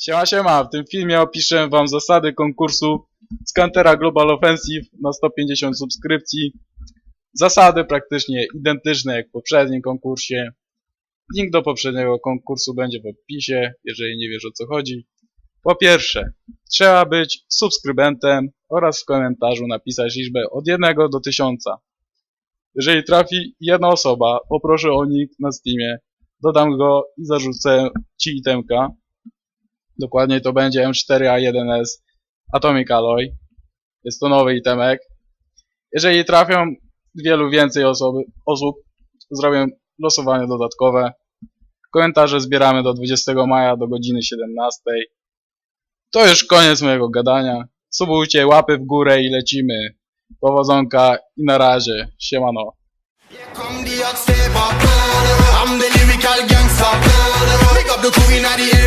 Siema, siema. W tym filmie opiszę Wam zasady konkursu Scantera Global Offensive na 150 subskrypcji. Zasady praktycznie identyczne jak w poprzednim konkursie. Link do poprzedniego konkursu będzie w opisie, jeżeli nie wiesz o co chodzi. Po pierwsze, trzeba być subskrybentem oraz w komentarzu napisać liczbę od 1 do 1000. Jeżeli trafi jedna osoba, poproszę o nick na Steamie, dodam go i zarzucę Ci itemka. Dokładnie to będzie M4A1S Atomic Alloy. Jest to nowy itemek. Jeżeli trafią dwie lub więcej osoby, osób, zrobię losowanie dodatkowe. Komentarze zbieramy do 20 maja do godziny 17. To już koniec mojego gadania. Subujcie, łapy w górę i lecimy. Powodzonka i na razie. Siemano. I'm the.